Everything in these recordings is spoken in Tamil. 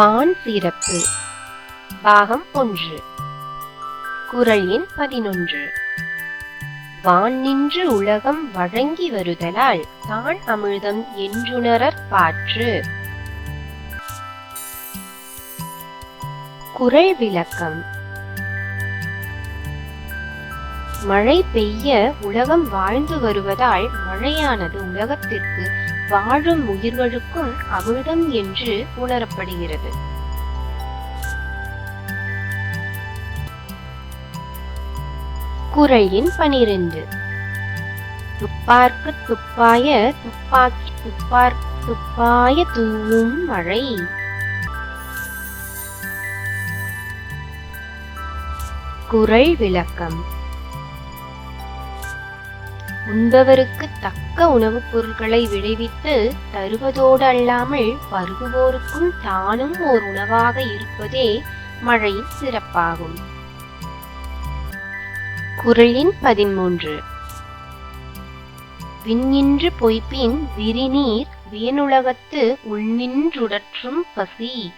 வான் சிறப்பு பாகம் ஒன்று. குரல் எண் பதினொன்று. வான் நின்று உலகம் வழங்கி வருதலால் தான் அமிழ்தம் என்றுணரற் பாற்று. குறள் விளக்கம். மழை பெய்ய உலகம் வாழ்ந்து வருவதால் மழையானது உலகத்திற்கு வாழும் உயிர்களுக்கும் அமிர்தம் என்று உணரப்படுகிறது. குறையின் பனிரெண்டு. துப்பார்க்கு துப்பாய துப்பாக்கி துப்பார்க்கு துப்பாய தூவும் மழை. குரல் விளக்கம். உண்பவருக்கு தக்க உணவுப் பொருட்களை விளைவித்து தருவதோடு அல்லாமல் பருகுவோருக்கும் தானும் ஓர் உணவாக இருப்பதே மழையின் சிறப்பாகும். குறளின் பதிமூன்று விண்ணின்று பொய்ப்பின் விரிநீர் வியனுலகத்து உள்நின்றுடற்றும் பசி.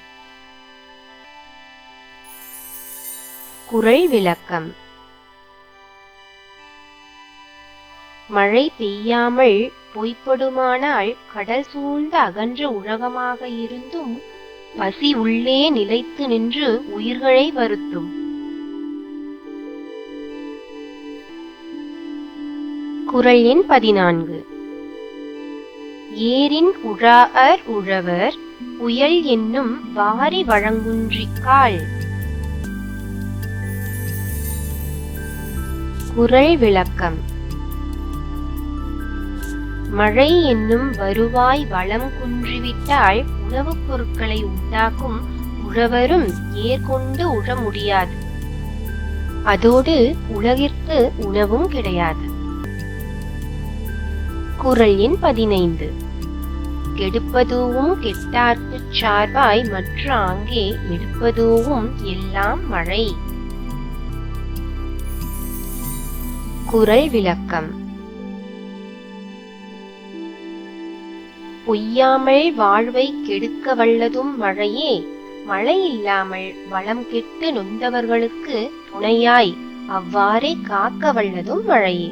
குறள் விளக்கம். மழை பெய்யாமல் பொய்ப்படுமானால் கடல் சூழ்ந்த அகன்ற உலகமாக இருந்தும் பசி உள்ளே நிலைத்து நின்று உயிர்களை வருத்தும். குரல் எண் பதினான்கு. ஏரின் உழாஅர் உழவர் புயல் என்னும் வாரி வழங்குன்றிக்கால். குரல் விளக்கம். மழை என்னும் வருவாய் வளம் குன்றிவிட்டால் உணவுப் பொருட்களை உண்டாக்கும் உழவரும் ஏற்கொண்டு உழ முடியாது. அதோடு உலகிற்கு உணவும் கிடையாது. குரல் எண் பதினைந்து. கெடுப்பதூவும் கெட்டார்க்கு சார்பாய் மற்ற ஆங்கே எடுப்பதூவும் எல்லாம் மழை. குறள் விளக்கம். பொய்யாமல் வாழ்வை கெடுக்க வல்லதும் மழையே மழை இல்லாமல் வளம் கெட்டு நொந்தவர்களுக்கு துணையாய் அவ்வாறே காக்க வல்லதும் மழையே.